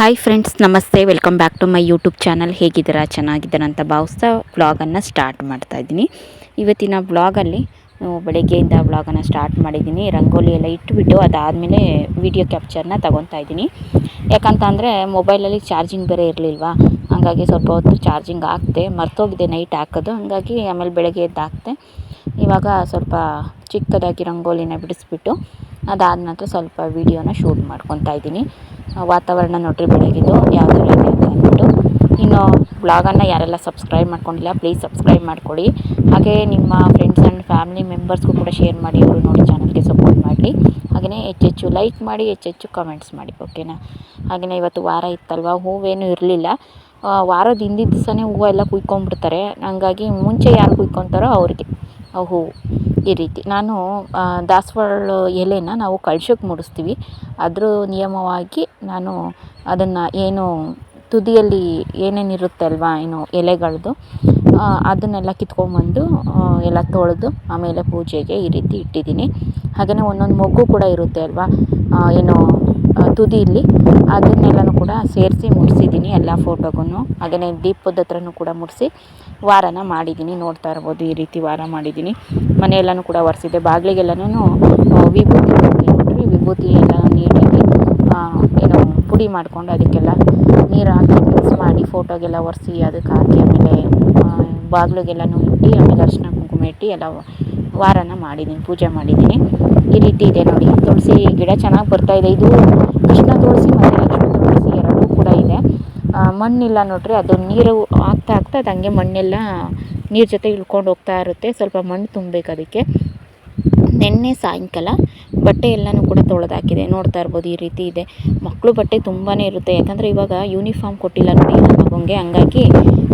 Hi friends ನಮಸ್ತೆ. Welcome back to my YouTube channel ಹೇಗಿದ್ದೀರಾ? ಚೆನ್ನಾಗಿದ್ದೀರಾ ಅಂತ ಭಾವಿಸ್ತಾ ವ್ಲಾಗನ್ನು ಸ್ಟಾರ್ಟ್ ಮಾಡ್ತಾ ಇದ್ದೀನಿ. ಇವತ್ತಿನ ವ್ಲಾಗಲ್ಲಿ ಬೆಳಗ್ಗೆಯಿಂದ ವ್ಲಾಗನ್ನು ಸ್ಟಾರ್ಟ್ ಮಾಡಿದ್ದೀನಿ. ರಂಗೋಲಿ ಎಲ್ಲ ಇಟ್ಬಿಟ್ಟು ಅದಾದಮೇಲೆ ವಿಡಿಯೋ ಕ್ಯಾಪ್ಚರ್ನ ತೊಗೊತಾ ಇದ್ದೀನಿ. ಯಾಕಂತ ಅಂದರೆ ಮೊಬೈಲಲ್ಲಿ ಚಾರ್ಜಿಂಗ್ ಬೇರೆ ಇರಲಿಲ್ವ? ಹಾಗಾಗಿ ಸ್ವಲ್ಪ ಹೊತ್ತು ಚಾರ್ಜಿಂಗ್ ಹಾಕಿದೆ, ಮರ್ತೋಗಿದೆ ನೈಟ್ ಹಾಕೋದು. ಹಾಗಾಗಿ ಆಮೇಲೆ ಬೆಳಗ್ಗೆ ಎದ್ದು ಹಾಕಿದೆ ಇವಾಗ ಸ್ವಲ್ಪ ಚಿಕ್ಕದಾಗಿ ರಂಗೋಲಿನ ಬಿಡಿಸ್ಬಿಟ್ಟು ಅದಾದ ನಂತರ ಸ್ವಲ್ಪ ವೀಡಿಯೋನ ಶೂಟ್ ಮಾಡ್ಕೊತಾ ಇದ್ದೀನಿ. ವಾತಾವರಣ ನೋಡ್ರಿ, ಬೆಳಗಿದ್ದು ಯಾವ ಥರ ಇದೆ ಅಂತ ಅಂದ್ಬಿಟ್ಟು. ಇನ್ನು ಬ್ಲಾಗನ್ನು ಯಾರೆಲ್ಲ ಸಬ್ಸ್ಕ್ರೈಬ್ ಮಾಡ್ಕೊಂಡಿಲ್ಲ ಪ್ಲೀಸ್ ಸಬ್ಸ್ಕ್ರೈಬ್ ಮಾಡ್ಕೊಳ್ಳಿ ಹಾಗೆ ನಿಮ್ಮ ಫ್ರೆಂಡ್ಸ್ ಆ್ಯಂಡ್ ಫ್ಯಾಮಿಲಿ ಮೆಂಬರ್ಸ್ಗೂ ಕೂಡ ಶೇರ್ ಮಾಡಿ, ಅವರು ನೋಡಿ ಚಾನಲ್ಗೆ ಸಪೋರ್ಟ್ ಮಾಡಿ ಹಾಗೆಯೇ ಹೆಚ್ಚೆಚ್ಚು ಲೈಕ್ ಮಾಡಿ, ಹೆಚ್ಚೆಚ್ಚು ಕಮೆಂಟ್ಸ್ ಮಾಡಿ ಓಕೆನಾ ಹಾಗೆಯೇ ಇವತ್ತು ವಾರ ಇತ್ತಲ್ವ, ಹೂವೇನು ಇರಲಿಲ್ಲ. ವಾರದ ಹಿಂದಿನ ದಿವಸನೇ ಹೂವು ಎಲ್ಲ ಕುಯ್ಕೊಂಡ್ಬಿಡ್ತಾರೆ. ಹಂಗಾಗಿ ಮುಂಚೆ ಯಾರು ಕುಯ್ಕೊತಾರೋ ಅವರಿಗೆ ಹೂವು. ಈ ರೀತಿ. ನಾನು ದಾಸವಾಳ ಎಲೆನ ನಾವು ಕಳ್ಶಕ್ಕೆ ಮುಡಿಸ್ತೀವಿ. ಅದ್ರ ನಿಯಮವಾಗಿ ನಾನು ಅದನ್ನು ಏನು ತುದಿಯಲ್ಲಿ ಏನೇನಿರುತ್ತೆ ಅಲ್ವಾ ಏನು ಎಲೆಗಳದ್ದು ಅದನ್ನೆಲ್ಲ ಕಿತ್ಕೊಂಬಂದು ಆ, ಎಲ್ಲ ತೊಳೆದು ಆಮೇಲೆ ಪೂಜೆಗೆ ಈ ರೀತಿ ಇಟ್ಟಿದ್ದೀನಿ. ಹಾಗೆಯೇ ಒಂದೊಂದು ಮೊಗ್ಗು ಕೂಡ ಇರುತ್ತೆ ಅಲ್ವಾ ಏನು ತುದಿಯಲ್ಲಿ ಅದನ್ನೆಲ್ಲನೂ ಕೂಡ ಸೇರಿಸಿ ಮುಡಿಸಿದ್ದೀನಿ ಎಲ್ಲ ಫೋಟೋಗೂ ಹಾಗೆಯೇ ದೀಪದ ಹತ್ರನೂ ಕೂಡ ಮುಡಿಸಿ ವಾರನ ಮಾಡಿದ್ದೀನಿ, ನೋಡ್ತಾ ಇರ್ಬೋದು, ಈ ರೀತಿ ವಾರ ಮಾಡಿದ್ದೀನಿ. ಮನೆಯೆಲ್ಲನೂ ಕೂಡ ಒರೆಸಿದ್ದೆ. ಬಾಗಿಲಿಗೆಲ್ಲನೂ ವಿಭೂತಿ ನೋಡಿರಿ ವಿಭೂತಿ ಎಲ್ಲ ನೀಟಾಗಿ ಏನು ಪುಡಿ ಮಾಡಿಕೊಂಡು ಅದಕ್ಕೆಲ್ಲ ನೀರು ಹಾಕಿ ಮಿಕ್ಸ್ ಮಾಡಿ ಫೋಟೋಗೆಲ್ಲ ಒರೆಸಿ, ಅದಕ್ಕೆ ಹಾಕಿ, ಆಮೇಲೆ ಬಾಗಿಲಿಗೆಲ್ಲನೂ ಇಟ್ಟು, ಆಮೇಲೆ ಅರಿಶಿನ ಕುಂಕುಮ ಇಟ್ಟು ಎಲ್ಲ ವಾರನ ಮಾಡಿದ್ದೀನಿ, ಪೂಜೆ ಮಾಡಿದ್ದೀನಿ. ಈ ರೀತಿ ಇದೆ ನೋಡಿ. ತುಳಸಿ ಗಿಡ ಚೆನ್ನಾಗಿ ಬರ್ತಾ ಇದೆ. ಇದು ಕೃಷ್ಣ ತುಳಸಿ ಮತ್ತು ಲಕ್ಷ್ಮೀ ತುಳಸಿ ಎರಡೂ ಕೂಡ ಇದೆ ಆ, ಮಣ್ಣಿಲ್ಲ ನೋಡ್ರಿ, ಅದು ನೀರು ಆಗ್ತಾ ಆಗ್ತಾ ಅದು ಹಂಗೆ ಮಣ್ಣೆಲ್ಲ ನೀರು ಜೊತೆ ಇಳ್ಕೊಂಡು ಹೋಗ್ತಾ ಇರುತ್ತೆ. ಸ್ವಲ್ಪ ಮಣ್ಣು ತುಂಬಬೇಕು ಅದಕ್ಕೆ. ನಿನ್ನೆ ಸಾಯಂಕಾಲ ಬಟ್ಟೆ ಎಲ್ಲನೂ ಕೂಡ ತೊಳೆದಾಕಿದೆ ನೋಡ್ತಾ ಇರ್ಬೋದು ಈ ರೀತಿ ಇದೆ. ಮಕ್ಕಳು ಬಟ್ಟೆ ತುಂಬಾ ಇರುತ್ತೆ. ಯಾಕಂದರೆ ಇವಾಗ ಯೂನಿಫಾರ್ಮ್ ಕೊಟ್ಟಿಲ್ಲ ನೋಡಿ ಮಗಂಗೆ. ಹಂಗಾಗಿ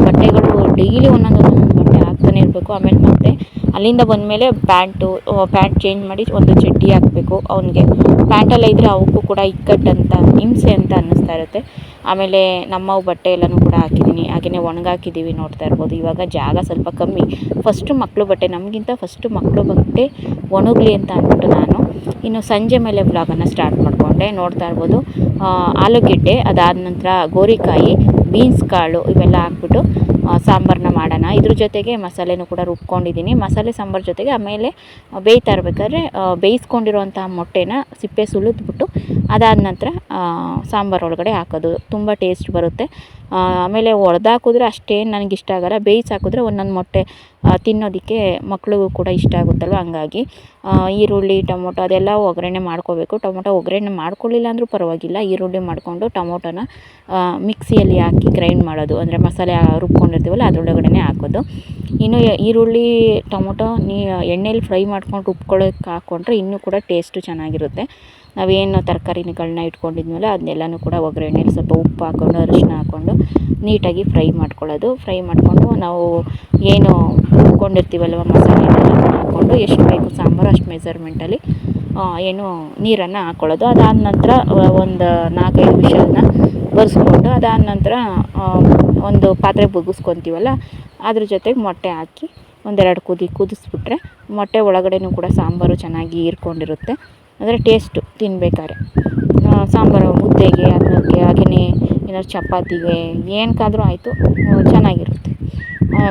ಬಟ್ಟೆಗಳು ಡೈಲಿ ಒಂದೊಂದು ಬಟ್ಟೆ ಹಾಕ್ತಾನೆ ಇರಬೇಕು. ಆಮೇಲೆ ಮತ್ತೆ ಅಲ್ಲಿಂದ ಬಂದಮೇಲೆ ಪ್ಯಾಂಟು ಪ್ಯಾಂಟ್ ಚೇಂಜ್ ಮಾಡಿ ಒಂದು ಚಡ್ಡಿ ಹಾಕಬೇಕು ಅವನಿಗೆ. ಪ್ಯಾಂಟೆಲ್ಲ ಇದ್ದರೆ ಅವಕ್ಕೂ ಕೂಡ ಇಕ್ಕಟ್ಟಂತ, ಹಿಂಸೆ ಅಂತ ಅನ್ನಿಸ್ತಾ ಇರುತ್ತೆ. ಆಮೇಲೆ ನಮ್ಮ ಬಟ್ಟೆ ಎಲ್ಲನೂ ಕೂಡ ಹಾಕಿದ್ದೀನಿ ಹಾಗೆಯೇ ಒಣಗಾಕಿದ್ದೀವಿ ನೋಡ್ತಾ ಇರ್ಬೋದು. ಇವಾಗ ಜಾಗ ಸ್ವಲ್ಪ ಕಮ್ಮಿ. ಫಸ್ಟು ಮಕ್ಕಳು ಬಟ್ಟೆ, ನಮಗಿಂತ ಫಸ್ಟು ಮಕ್ಕಳು ಬಟ್ಟೆ ಒಣಗಲಿ ಅಂತ ಅಂದ್ಬಿಟ್ಟು ನಾನು ಇನ್ನು ಸಂಜೆ ಮೇಲೆ ಬ್ಲಾಗನ್ನು ಸ್ಟಾರ್ಟ್ ಮಾಡಿಕೊಂಡೆ. ನೋಡ್ತಾ ಇರ್ಬೋದು. ಆಲೂಗೆಡ್ಡೆ, ಅದಾದ ನಂತರ ಗೋರಿಕಾಯಿ ಬೀನ್ಸ್ ಕಾಳು ಇವೆಲ್ಲ ಹಾಕ್ಬಿಟ್ಟು ಸಾಂಬಾರನ್ನ ಮಾಡೋಣ. ಇದ್ರ ಜೊತೆಗೆ ಮಸಾಲೆನೂ ಕೂಡ ರುಬ್ಕೊಂಡಿದ್ದೀನಿ ಮಸಾಲೆ, ಸಾಂಬಾರ್ ಜೊತೆಗೆ ಆಮೇಲೆ ಬೇಯ್ತಾ ಇರಬೇಕಾದ್ರೆ ಬೇಯಿಸ್ಕೊಂಡಿರುವಂತಹ ಮೊಟ್ಟೆನ ಸಿಪ್ಪೆ ಸುಲಿದ್ಬಿಟ್ಟು ಅದಾದ ನಂತರ ಸಾಂಬಾರು ಒಳಗಡೆ ಹಾಕೋದು ತುಂಬ ಟೇಸ್ಟ್ ಬರುತ್ತೆ. ಆಮೇಲೆ ಒಡೆದಾಕಿದ್ರೆ ಅಷ್ಟೇನು ನನಗೆ ಇಷ್ಟ ಆಗಲ್ಲ. ಬೇಯಿಸಿ ಹಾಕಿದ್ರೆ ಒಂದೊಂದು ಮೊಟ್ಟೆ ತಿನ್ನೋದಕ್ಕೆ ಮಕ್ಳಿಗೂ ಕೂಡ ಇಷ್ಟ ಆಗುತ್ತಲ್ವ? ಹಂಗಾಗಿ ಈರುಳ್ಳಿ, ಟೊಮೊಟೊ ಅದೆಲ್ಲ ಒಗ್ಗರಣೆ ಮಾಡ್ಕೋಬೇಕು. ಟೊಮೊಟೊ ಒಗ್ಗರಣೆ ಮಾಡ್ಕೊಳ್ಳಿಲ್ಲ ಅಂದರೂ ಪರವಾಗಿಲ್ಲ. ಈರುಳ್ಳಿ ಮಾಡಿಕೊಂಡು ಟೊಮೊಟೊನ ಮಿಕ್ಸಿಯಲ್ಲಿ ಹಾಕಿ ಗ್ರೈಂಡ್ ಮಾಡೋದು. ಅಂದರೆ ಮಸಾಲೆ ರುಬ್ಕೊಂಡಿರ್ತೀವಲ್ಲ ಅದರೊಳಗಡೆ ಹಾಕೋದು. ಇನ್ನು ಈರುಳ್ಳಿ, ಟೊಮೊಟೊ ನೀ ಎಣ್ಣೆಯಲ್ಲಿ ಫ್ರೈ ಮಾಡ್ಕೊಂಡು ರುಬ್ಕೊಳ್ಳೋಕೆ ಹಾಕ್ಕೊಂಡ್ರೆ ಇನ್ನೂ ಕೂಡ ಟೇಸ್ಟು ಚೆನ್ನಾಗಿರುತ್ತೆ. ನಾವೇನು ತರಕಾರಿಗಳನ್ನ ಇಟ್ಕೊಂಡಿದ್ಮೇಲೆ ಅದನ್ನೆಲ್ಲನೂ ಕೂಡ ಒಗ್ಗರಣೆಯಲ್ಲಿ ಸ್ವಲ್ಪ ಉಪ್ಪು ಹಾಕ್ಕೊಂಡು ಅರಿಶಿನ ಹಾಕ್ಕೊಂಡು ನೀಟಾಗಿ ಫ್ರೈ ಮಾಡ್ಕೊಳ್ಳೋದು. ಫ್ರೈ ಮಾಡಿಕೊಂಡು ನಾವು ಏನು ರುಬ್ಕೊಂಡಿರ್ತೀವಲ್ವ ಮಸಾಲೆ ಹಾಕ್ಕೊಂಡು ಎಷ್ಟು ಬೇಕು ಸಾಂಬಾರು ಅಷ್ಟು ಮೆಸರ್ಮೆಂಟಲ್ಲಿ ಏನು ನೀರನ್ನು ಹಾಕ್ಕೊಳ್ಳೋದು ಅದಾದ ನಂತರ ಒಂದು ನಾಲ್ಕೈದು ವಿಷಲನ್ನ ಬರ್ಸ್ಕೊಂಡು ಅದಾದ ನಂತರ ಒಂದು ಪಾತ್ರೆ ಬುಗಿಸ್ಕೊತೀವಲ್ಲ ಅದ್ರ ಜೊತೆಗೆ ಮೊಟ್ಟೆ ಹಾಕಿ ಒಂದೆರಡು ಕುದಿ ಕುದಿಸ್ಬಿಟ್ರೆ ಮೊಟ್ಟೆ ಒಳಗಡೆನೂ ಕೂಡ ಸಾಂಬಾರು ಚೆನ್ನಾಗಿ ಹೀರ್ಕೊಂಡಿರುತ್ತೆ. ಅಂದರೆ ಟೇಸ್ಟು ತಿನ್ಬೇಕಾದ್ರೆ. ಸಾಂಬಾರು, ಮುದ್ದೆಗೆ ಅನ್ನಕ್ಕೆ ಹಾಗೆಯೇ ಏನಾದ್ರು ಚಪಾತಿಗೆ ಏನಕ್ಕಾದ್ರೂ ಆಯಿತು ಚೆನ್ನಾಗಿರುತ್ತೆ.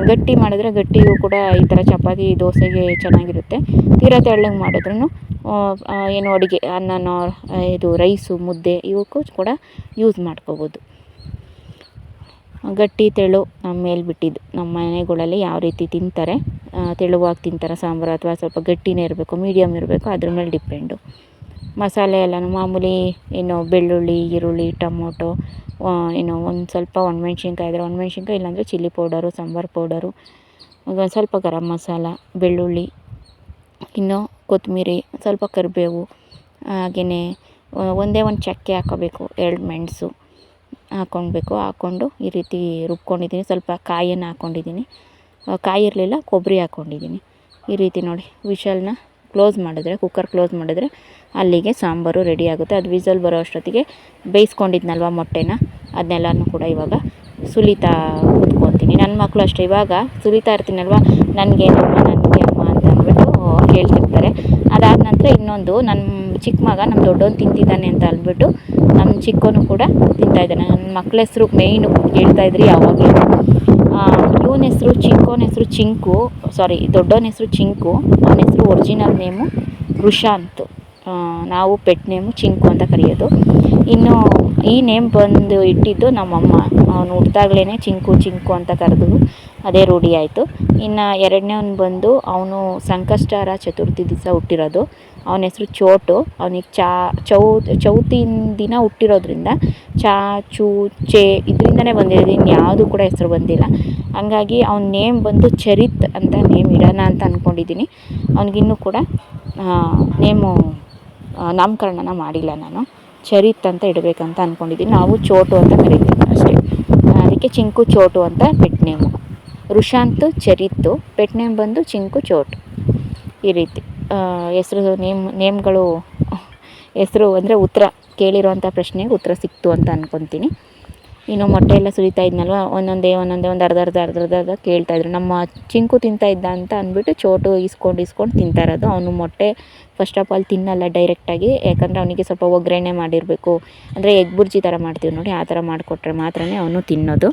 ಗಟ್ಟಿ ಮಾಡಿದ್ರೆ ಗಟ್ಟಿಗೂ ಕೂಡ ಈ ಥರ ಚಪಾತಿ, ದೋಸೆಗೆ ಚೆನ್ನಾಗಿರುತ್ತೆ. ತೀರಾ ತೆಳ್ಳಗೆ ಮಾಡಿದ್ರೂ ಏನು ಅಡುಗೆ, ಅನ್ನನೋ ಇದು ರೈಸು, ಮುದ್ದೆ ಇವಕ್ಕೂ ಕೂಡ ಯೂಸ್ ಮಾಡ್ಕೋಬೋದು. ಗಟ್ಟಿ, ತೆಳು ನಮ್ಮ ಮೇಲೆ ಬಿಟ್ಟಿದ್ದು. ನಮ್ಮ ಮನೆಗಳಲ್ಲಿ ಯಾವ ರೀತಿ ತಿಂತಾರೆ ತೆಳುವಾಗಿ ತಿಂತಾರೆ ಸಾಂಬಾರು ಅಥವಾ ಸ್ವಲ್ಪ ಗಟ್ಟಿನೇ ಇರಬೇಕು ಮೀಡಿಯಮ್ ಇರಬೇಕು, ಅದ್ರ ಮೇಲೆ ಡಿಪೆಂಡು ಮಸಾಲೆ ಎಲ್ಲನೂ ಮಾಮೂಲಿ ಏನು ಬೆಳ್ಳುಳ್ಳಿ, ಈರುಳ್ಳಿ, ಟೊಮೊಟೊ ಏನು ಒಂದು ಸ್ವಲ್ಪ ಒಣಮೆಣ್ಸಿನ್ಕಾಯಿ ಇದ್ದರೆ ಒಣಮೆಣ್ಸಿನ್ಕಾಯಿ ಇಲ್ಲಾಂದರೆ ಚಿಲ್ಲಿ ಪೌಡರು, ಸಾಂಬಾರು ಪೌಡರು ಒಂದು ಸ್ವಲ್ಪ ಗರಂ ಮಸಾಲ, ಬೆಳ್ಳುಳ್ಳಿ, ಇನ್ನು ಕೊತ್ತಂಬರಿ ಸ್ವಲ್ಪ ಕರಿಬೇವು ಹಾಗೆಯೇ ಒಂದೇ ಒಂದು ಚಕ್ಕೆ ಹಾಕೋಬೇಕು, ಎರಡು ಮೆಣಸು ಹಾಕ್ಕೊಳ್ಬೇಕು ಹಾಕ್ಕೊಂಡು ಈ ರೀತಿ ರುಬ್ಕೊಂಡಿದ್ದೀನಿ, ಸ್ವಲ್ಪ ಕಾಯನ್ನು ಹಾಕ್ಕೊಂಡಿದ್ದೀನಿ ಕಾಯಿ ಇರಲಿಲ್ಲ, ಕೊಬ್ಬರಿ ಹಾಕ್ಕೊಂಡಿದ್ದೀನಿ ಈ ರೀತಿ ನೋಡಿ, ವಿಷಲ್ನ ಕ್ಲೋಸ್ ಮಾಡಿದ್ರೆ ಕುಕ್ಕರ್ ಕ್ಲೋಸ್ ಮಾಡಿದ್ರೆ ಅಲ್ಲಿಗೆ ಸಾಂಬಾರು ರೆಡಿ ಆಗುತ್ತೆ. ಅದು ವಿಸಲ್ ಬರೋ ಅಷ್ಟೊತ್ತಿಗೆ ಬೇಯಿಸ್ಕೊಂಡಿದ್ನಲ್ವ ಮೊಟ್ಟೆನ? ಅದನ್ನೆಲ್ಲನೂ ಕೂಡ ಇವಾಗ ಸುಲಿತಾ ಕೂತ್ಕೊತೀನಿ. ನನ್ನ ಮಕ್ಕಳು ಅಷ್ಟೇ, ಇವಾಗ ಸುಲಿತಾ ಇರ್ತೀನಲ್ವ? ನನಗೆ ನಮ್ಮ ನನಗೆ ಅಮ್ಮ ಅಂತ ಅಂದ್ಬಿಟ್ಟು ಹೇಳ್ತಿರ್ತಾರೆ. ಅದಾದ ನಂತರ ಇನ್ನೊಂದು ನನ್ನ ಚಿಕ್ಕ ಮಗ ನಮ್ಮ ದೊಡ್ಡವನು ತಿಂತಿದ್ದಾನೆ ಅಂತ ಅಂದ್ಬಿಟ್ಟು ನಮ್ಮ ಚಿಕ್ಕವನು ಕೂಡ ತಿಂತಾಯಿದ್ದಾನೆ ನನ್ನ ಮಕ್ಕಳ ಹೆಸರು ಮೇಯ್ನು ಹೇಳ್ತಾ ಇದ್ರಿ ಯಾವಾಗಲೂ. ಇವನ ಹೆಸರು ಚಿಂಕೋನ ಹೆಸರು ಚಿಂಕು ಸಾರಿ ದೊಡ್ಡವನ ಹೆಸರು ಚಿಂಕು, ಅವನ ಹೆಸರು ಒರಿಜಿನಲ್ ನೇಮು ರುಷಾಂತ್ ನಾವು ಪೆಟ್ ನೇಮು ಚಿಂಕು ಅಂತ ಕರೆಯೋದು. ಇನ್ನು ಈ ನೇಮ್ ಬಂದು ಇಟ್ಟಿದ್ದು ನಮ್ಮಮ್ಮ. ಅವನು ಹುಟ್ಟಿದಾಗ್ಲೇ ಚಿಂಕು ಚಿಂಕು ಅಂತ ಕರೆದು ಅದೇ ರೂಢಿ ಆಯಿತು. ಇನ್ನು ಎರಡನೇವನು ಬಂದು ಅವನು ಸಂಕಷ್ಟಾರ ಚತುರ್ಥಿ ದಿವಸ ಹುಟ್ಟಿರೋದು. ಅವನ ಹೆಸರು ಚೋಟು. ಅವನಿಗೆ ಚಾ, ಚೌ, ಚೌತಿನ ದಿನ ಹುಟ್ಟಿರೋದ್ರಿಂದ ಚಾ, ಚೂ, ಚೇ ಇದರಿಂದನೇ ಬಂದಿರೋದು. ಇನ್ಯಾವುದು ಕೂಡ ಹೆಸರು ಬಂದಿಲ್ಲ. ಹಂಗಾಗಿ ಅವ್ನ ನೇಮ್ ಬಂದು ಚರಿತ್ ಅಂತ ನೇಮ್ ಇಡೋಣ ಅಂತ ಅಂದ್ಕೊಂಡಿದ್ದೀನಿ ಅವ್ನಿಗಿನ್ನೂ ಕೂಡ ನೇಮು ನಾಮಕರಣನ ಮಾಡಿಲ್ಲ ನಾನು. ಚರಿತ್ ಅಂತ ಇಡಬೇಕಂತ ಅಂದ್ಕೊಂಡಿದ್ದೀನಿ ನಾವು ಚೋಟು ಅಂತ ಕರಿತೀವಿ ಅಷ್ಟೇ. ಅದಕ್ಕೆ ಚಿಂಕು ಚೋಟು ಅಂತ ಪೆಟ್ ನೇಮು ರುಷಾಂತ್ ಚರಿತ್ತು ಪೆಟ್ ನೇಮ್ ಬಂದು ಚಿಂಕು ಚೋಟು. ಈ ರೀತಿ ಹೆಸರು, ನೇಮ್, ನೇಮ್ಗಳು, ಹೆಸರು ಅಂದರೆ ಉತ್ತರ ಕೇಳಿರುವಂಥ ಪ್ರಶ್ನೆಗೆ ಉತ್ತರ ಸಿಕ್ತು ಅಂತ ಅಂದ್ಕೊತೀನಿ ಇನ್ನು ಮೊಟ್ಟೆ ಎಲ್ಲ ಸುರಿತಾ ಇದ್ನಲ್ವ? ಒಂದೊಂದೇ ಒಂದೊಂದೇ, ಒಂದು ಅರ್ಧ ಅರ್ಧ ಅರ್ಧ ಅರ್ಧ ಅರ್ಧ ಕೇಳ್ತಾಯಿದ್ರು ನಮ್ಮ ಚಿಂಕು ತಿಂತಾ ಇದ್ದ ಅಂತ ಅಂದ್ಬಿಟ್ಟು ಚೋಟು ಇಸ್ಕೊಂಡು ಇಸ್ಕೊಂಡು ತಿಂತಾ ಇರೋದು. ಅವನು ಮೊಟ್ಟೆ ಫಸ್ಟ್ ಆಫ್ ಆಲ್ ತಿನ್ನಲ್ಲ ಡೈರೆಕ್ಟಾಗಿ ಯಾಕಂದರೆ ಅವನಿಗೆ ಸ್ವಲ್ಪ ಒಗ್ಗರಣೆ ಮಾಡಿರಬೇಕು. ಅಂದರೆ ಎಗ್ ಬುರ್ಜಿ ಥರ ಮಾಡ್ತೀವಿ ನೋಡಿ, ಆ ಥರ ಮಾಡಿಕೊಟ್ರೆ ಮಾತ್ರನೇ ಅವನು ತಿನ್ನೋದು.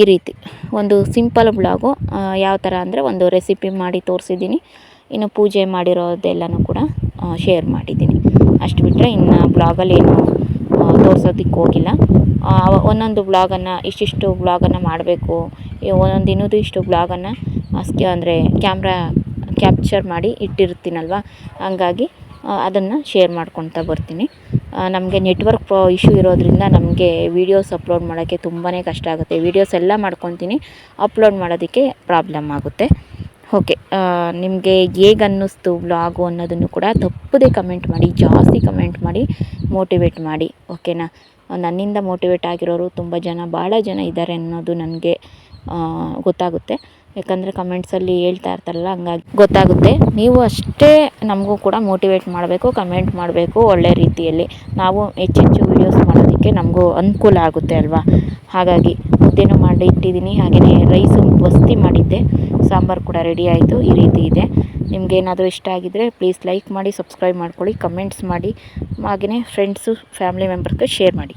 ಈ ರೀತಿ. ಒಂದು ಸಿಂಪಲ್ ಬ್ಲಾಗು ಯಾವ ಥರ ಅಂದರೆ ಒಂದು ರೆಸಿಪಿ ಮಾಡಿ ತೋರಿಸಿದ್ದೀನಿ. ಇನ್ನು ಪೂಜೆ ಮಾಡಿರೋದೆಲ್ಲನೂ ಕೂಡ ಶೇರ್ ಮಾಡಿದ್ದೀನಿ. ಅಷ್ಟು ಬಿಟ್ಟರೆ ಇನ್ನು ಬ್ಲಾಗಲ್ಲಿ ಏನು ತೋರ್ಸೋದಕ್ಕೆ ಹೋಗಿಲ್ಲ. ಒಂದೊಂದು ಬ್ಲಾಗನ್ನು ಇಷ್ಟಿಷ್ಟು ಬ್ಲಾಗನ್ನು ಮಾಡಬೇಕು. ಒಂದೊಂದು ದಿನದ್ದು ಇಷ್ಟು ಬ್ಲಾಗನ್ನು ಅಷ್ಟೇ ಅಂದರೆ ಕ್ಯಾಮ್ರಾ ಕ್ಯಾಪ್ಚರ್ ಮಾಡಿ ಇಟ್ಟಿರ್ತೀನಲ್ವ? ಹಂಗಾಗಿ ಅದನ್ನು ಶೇರ್ ಮಾಡ್ಕೊತಾ ಬರ್ತೀನಿ. ನಮಗೆ ನೆಟ್ವರ್ಕ್ ಇಶ್ಯೂ ಇರೋದ್ರಿಂದ ನಮಗೆ ವೀಡಿಯೋಸ್ ಅಪ್ಲೋಡ್ ಮಾಡೋಕ್ಕೆ ತುಂಬಾ ಕಷ್ಟ ಆಗುತ್ತೆ. ವೀಡಿಯೋಸ್ ಎಲ್ಲ ಮಾಡ್ಕೊತೀನಿ. ಅಪ್ಲೋಡ್ ಮಾಡೋದಕ್ಕೆ ಪ್ರಾಬ್ಲಮ್ ಆಗುತ್ತೆ. ಓಕೆ ನಿಮಗೆ ಹೇಗೆ ಅನ್ನಿಸ್ತು ವ್ಲಾಗು ಅನ್ನೋದನ್ನು ಕೂಡ ತಪ್ಪದೇ ಕಮೆಂಟ್ ಮಾಡಿ, ಜಾಸ್ತಿ ಕಮೆಂಟ್ ಮಾಡಿ ಮೋಟಿವೇಟ್ ಮಾಡಿ ಓಕೆನಾ ನನ್ನಿಂದ ಮೋಟಿವೇಟ್ ಆಗಿರೋರು ತುಂಬ ಜನ ಭಾಳ ಜನ ಇದ್ದಾರೆ ಅನ್ನೋದು ನನಗೆ ಗೊತ್ತಾಗುತ್ತೆ. ಯಾಕಂದರೆ ಕಮೆಂಟ್ಸಲ್ಲಿ ಹೇಳ್ತಾ ಇರ್ತಾರಲ್ಲ, ಹಂಗಾಗಿ ಗೊತ್ತಾಗುತ್ತೆ. ನೀವು ಅಷ್ಟೇ ನಮಗೂ ಕೂಡ ಮೋಟಿವೇಟ್ ಮಾಡಬೇಕು ಕಮೆಂಟ್ ಮಾಡಬೇಕು ಒಳ್ಳೆ ರೀತಿಯಲ್ಲಿ. ನಾವು ಹೆಚ್ಚೆಚ್ಚು ವೀಡಿಯೋಸ್ ಮಾಡೋದಕ್ಕೆ ನಮಗೂ ಅನುಕೂಲ ಆಗುತ್ತೆ ಅಲ್ವಾ? ಹಾಗಾಗಿ ಮುದ್ದೆನೂ ಮಾಡಿ ಇಟ್ಟಿದ್ದೀನಿ ಹಾಗೆಯೇ ರೈಸು ವಸ್ತಿ ಮಾಡಿದ್ದೆ. ಸಾಂಬಾರು ಕೂಡ ರೆಡಿ ಆಯಿತು, ಈ ರೀತಿ ಇದೆ. ನಿಮಗೇನಾದರೂ ಇಷ್ಟ ಆಗಿದ್ದರೆ ಪ್ಲೀಸ್ ಲೈಕ್ ಮಾಡಿ ಸಬ್ಸ್ಕ್ರೈಬ್ ಮಾಡ್ಕೊಳ್ಳಿ ಕಮೆಂಟ್ಸ್ ಮಾಡಿ ಹಾಗೆಯೇ ಫ್ರೆಂಡ್ಸು ಫ್ಯಾಮಿಲಿ ಮೆಂಬರ್ಸ್ಗೆ ಶೇರ್ ಮಾಡಿ.